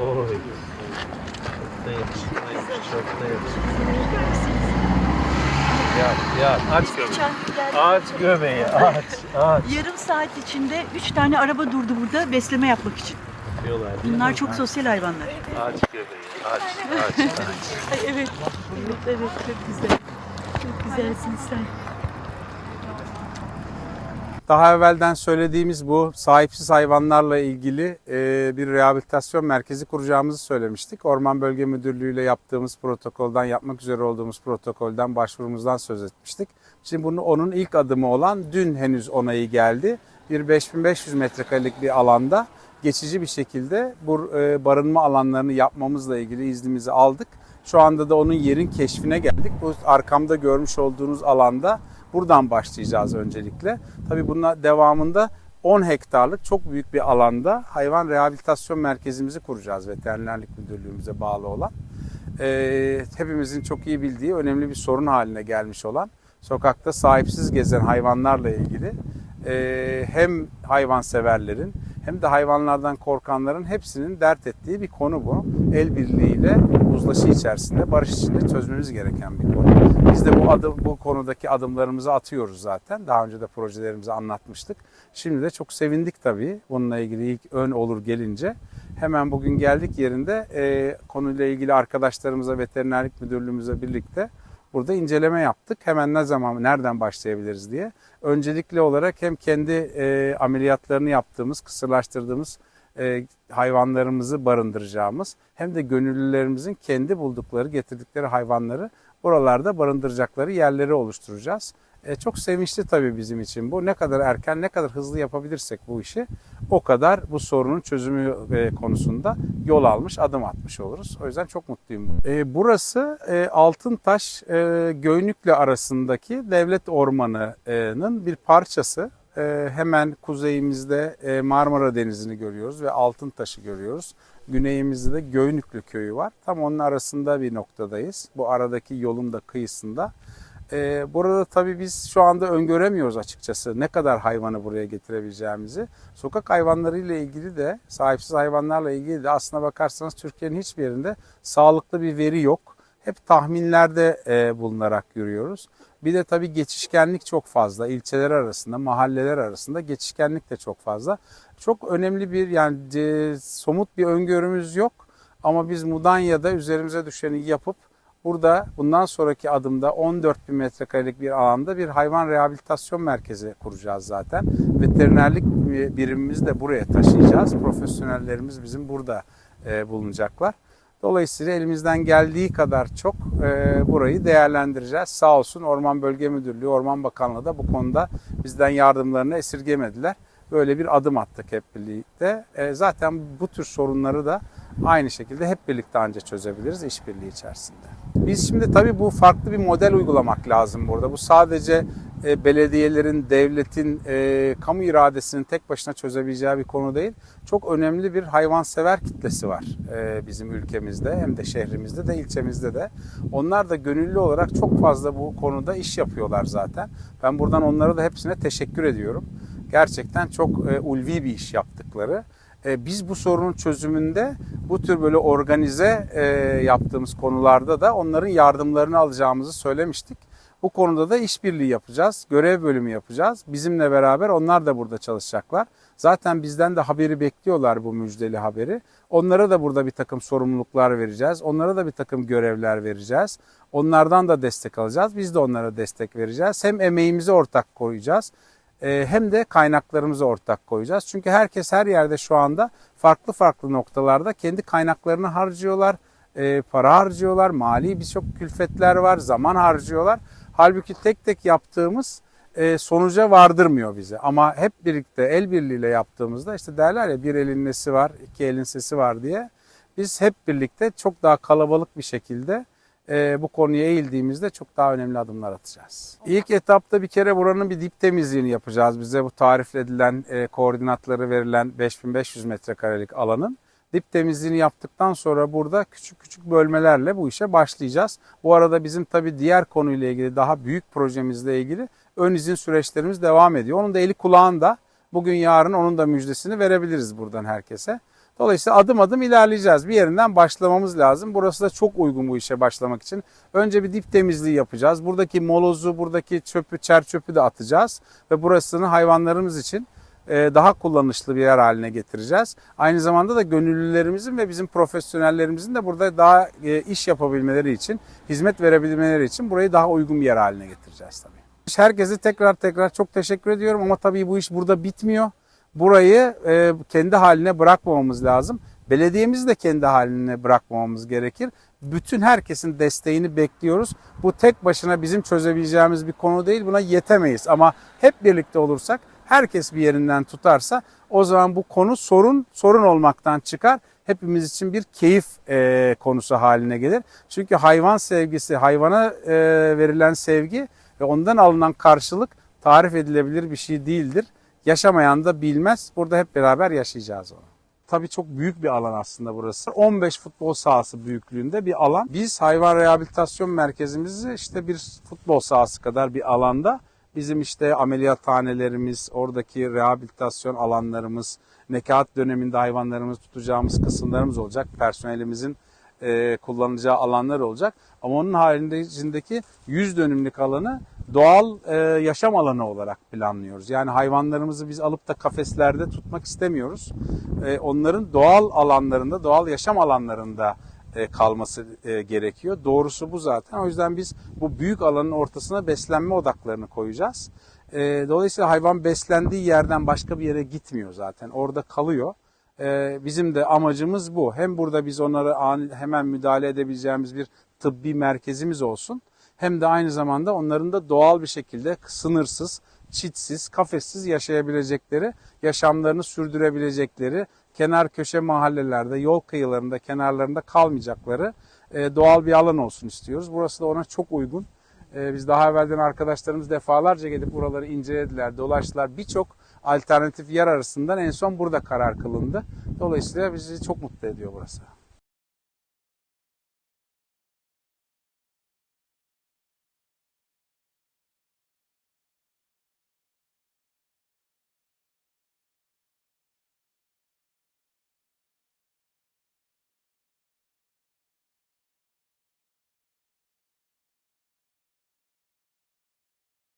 Oy. Çok da yakışıklıymış. Çok da yakışıklı. Yat yat. Aç göbeği. Aç göbeği. Aç. Aç. Yarım saat içinde üç tane araba durdu burada besleme yapmak için. Diyorlar. Bunlar çok sosyal hayvanlar. Aç göbeği. Aç. Aç. aç. Ay evet. Evet evet çok güzel. Çok güzelsin sen. Daha evvelden söylediğimiz bu sahipsiz hayvanlarla ilgili e, bir rehabilitasyon merkezi kuracağımızı söylemiştik. Orman Bölge Müdürlüğü ile yaptığımız protokolden, yapmak üzere olduğumuz protokolden, başvurumuzdan söz etmiştik. Şimdi bunu onun ilk adımı olan dün henüz onayı geldi. Bir 5500 metrekarelik bir alanda geçici bir şekilde bu e, barınma alanlarını yapmamızla ilgili iznimizi aldık. Şu anda da onun yerin keşfine geldik. Bu arkamda görmüş olduğunuz alanda buradan başlayacağız öncelikle. Tabii bunun devamında 10 hektarlık çok büyük bir alanda hayvan rehabilitasyon merkezimizi kuracağız veterinerlik müdürlüğümüze bağlı olan. Ee, hepimizin çok iyi bildiği önemli bir sorun haline gelmiş olan sokakta sahipsiz gezen hayvanlarla ilgili e, hem hayvanseverlerin hem de hayvanlardan korkanların hepsinin dert ettiği bir konu bu. El birliğiyle uzlaşı içerisinde, barış içinde çözmemiz gereken bir konu. Biz de bu adım, bu konudaki adımlarımızı atıyoruz zaten. Daha önce de projelerimizi anlatmıştık. Şimdi de çok sevindik tabii bununla ilgili ilk ön olur gelince. Hemen bugün geldik yerinde e, konuyla ilgili arkadaşlarımıza, veterinerlik müdürlüğümüze birlikte burada inceleme yaptık. Hemen ne zaman, nereden başlayabiliriz diye. Öncelikli olarak hem kendi e, ameliyatlarını yaptığımız, kısırlaştırdığımız e, hayvanlarımızı barındıracağımız hem de gönüllülerimizin kendi buldukları, getirdikleri hayvanları buralarda barındıracakları yerleri oluşturacağız. E, çok sevinçli tabii bizim için bu. Ne kadar erken, ne kadar hızlı yapabilirsek bu işi o kadar bu sorunun çözümü e, konusunda yol almış, adım atmış oluruz. O yüzden çok mutluyum. E, burası e, Altıntaş e, Göynükle arasındaki devlet ormanının bir parçası. E, hemen kuzeyimizde e, Marmara Denizi'ni görüyoruz ve Altıntaş'ı görüyoruz. Güneyimizde de Göynüklü köyü var. Tam onun arasında bir noktadayız. Bu aradaki yolun da kıyısında. Ee, burada tabii biz şu anda öngöremiyoruz açıkçası ne kadar hayvanı buraya getirebileceğimizi. Sokak hayvanlarıyla ilgili de, sahipsiz hayvanlarla ilgili de aslına bakarsanız Türkiye'nin hiçbir yerinde sağlıklı bir veri yok. Hep tahminlerde e, bulunarak yürüyoruz. Bir de tabii geçişkenlik çok fazla. İlçeler arasında, mahalleler arasında geçişkenlik de çok fazla. Çok önemli bir yani e, somut bir öngörümüz yok. Ama biz Mudanya'da üzerimize düşeni yapıp Burada bundan sonraki adımda 14 bin metrekarelik bir alanda bir hayvan rehabilitasyon merkezi kuracağız zaten. Veterinerlik birimimizi de buraya taşıyacağız. Profesyonellerimiz bizim burada e, bulunacaklar. Dolayısıyla elimizden geldiği kadar çok e, burayı değerlendireceğiz. Sağ olsun Orman Bölge Müdürlüğü, Orman Bakanlığı da bu konuda bizden yardımlarını esirgemediler. Böyle bir adım attık hep birlikte. E, zaten bu tür sorunları da aynı şekilde hep birlikte anca çözebiliriz işbirliği içerisinde. Biz şimdi tabii bu farklı bir model uygulamak lazım burada. Bu sadece e, belediyelerin, devletin, e, kamu iradesinin tek başına çözebileceği bir konu değil. Çok önemli bir hayvansever kitlesi var e, bizim ülkemizde hem de şehrimizde de ilçemizde de. Onlar da gönüllü olarak çok fazla bu konuda iş yapıyorlar zaten. Ben buradan onlara da hepsine teşekkür ediyorum. Gerçekten çok e, ulvi bir iş yaptıkları. E, biz bu sorunun çözümünde bu tür böyle organize e, yaptığımız konularda da onların yardımlarını alacağımızı söylemiştik. Bu konuda da işbirliği yapacağız, görev bölümü yapacağız. Bizimle beraber onlar da burada çalışacaklar. Zaten bizden de haberi bekliyorlar bu müjdeli haberi. Onlara da burada bir takım sorumluluklar vereceğiz. Onlara da bir takım görevler vereceğiz. Onlardan da destek alacağız. Biz de onlara destek vereceğiz. Hem emeğimizi ortak koyacağız hem de kaynaklarımızı ortak koyacağız. Çünkü herkes her yerde şu anda farklı farklı noktalarda kendi kaynaklarını harcıyorlar, e, para harcıyorlar, mali birçok külfetler var, zaman harcıyorlar. Halbuki tek tek yaptığımız e, sonuca vardırmıyor bizi. Ama hep birlikte el birliğiyle yaptığımızda işte derler ya bir elin nesi var, iki elin sesi var diye. Biz hep birlikte çok daha kalabalık bir şekilde bu konuya eğildiğimizde çok daha önemli adımlar atacağız. İlk etapta bir kere buranın bir dip temizliğini yapacağız. Bize bu tarif edilen e, koordinatları verilen 5500 metrekarelik alanın dip temizliğini yaptıktan sonra burada küçük küçük bölmelerle bu işe başlayacağız. Bu arada bizim tabii diğer konuyla ilgili daha büyük projemizle ilgili ön izin süreçlerimiz devam ediyor. Onun da eli kulağında. Bugün yarın onun da müjdesini verebiliriz buradan herkese. Dolayısıyla adım adım ilerleyeceğiz. Bir yerinden başlamamız lazım. Burası da çok uygun bu işe başlamak için. Önce bir dip temizliği yapacağız. Buradaki molozu, buradaki çöpü, çer çöpü de atacağız. Ve burasını hayvanlarımız için e, daha kullanışlı bir yer haline getireceğiz. Aynı zamanda da gönüllülerimizin ve bizim profesyonellerimizin de burada daha e, iş yapabilmeleri için, hizmet verebilmeleri için burayı daha uygun bir yer haline getireceğiz tabii. Herkese tekrar tekrar çok teşekkür ediyorum ama tabii bu iş burada bitmiyor. Burayı e, kendi haline bırakmamamız lazım. Belediyemizi de kendi haline bırakmamamız gerekir. Bütün herkesin desteğini bekliyoruz. Bu tek başına bizim çözebileceğimiz bir konu değil. Buna yetemeyiz ama hep birlikte olursak herkes bir yerinden tutarsa o zaman bu konu sorun sorun olmaktan çıkar. Hepimiz için bir keyif e, konusu haline gelir. Çünkü hayvan sevgisi, hayvana e, verilen sevgi ve ondan alınan karşılık tarif edilebilir bir şey değildir. Yaşamayan da bilmez. Burada hep beraber yaşayacağız onu. Tabii çok büyük bir alan aslında burası. 15 futbol sahası büyüklüğünde bir alan. Biz hayvan rehabilitasyon merkezimizi işte bir futbol sahası kadar bir alanda bizim işte ameliyathanelerimiz, oradaki rehabilitasyon alanlarımız, nekaat döneminde hayvanlarımızı tutacağımız kısımlarımız olacak. Personelimizin e, kullanacağı alanlar olacak. Ama onun haricindeki 100 dönümlük alanı doğal e, yaşam alanı olarak planlıyoruz. Yani hayvanlarımızı biz alıp da kafeslerde tutmak istemiyoruz. E, onların doğal alanlarında, doğal yaşam alanlarında e, kalması e, gerekiyor. Doğrusu bu zaten. O yüzden biz bu büyük alanın ortasına beslenme odaklarını koyacağız. E, dolayısıyla hayvan beslendiği yerden başka bir yere gitmiyor zaten. Orada kalıyor. E, bizim de amacımız bu. Hem burada biz onlara hemen müdahale edebileceğimiz bir tıbbi merkezimiz olsun. Hem de aynı zamanda onların da doğal bir şekilde sınırsız, çitsiz, kafessiz yaşayabilecekleri, yaşamlarını sürdürebilecekleri, kenar köşe mahallelerde, yol kıyılarında, kenarlarında kalmayacakları e, doğal bir alan olsun istiyoruz. Burası da ona çok uygun. E, Biz daha evvelden arkadaşlarımız defalarca gelip buraları incelediler, dolaştılar. Birçok alternatif yer arasından en son burada karar kılındı. Dolayısıyla bizi çok mutlu ediyor burası.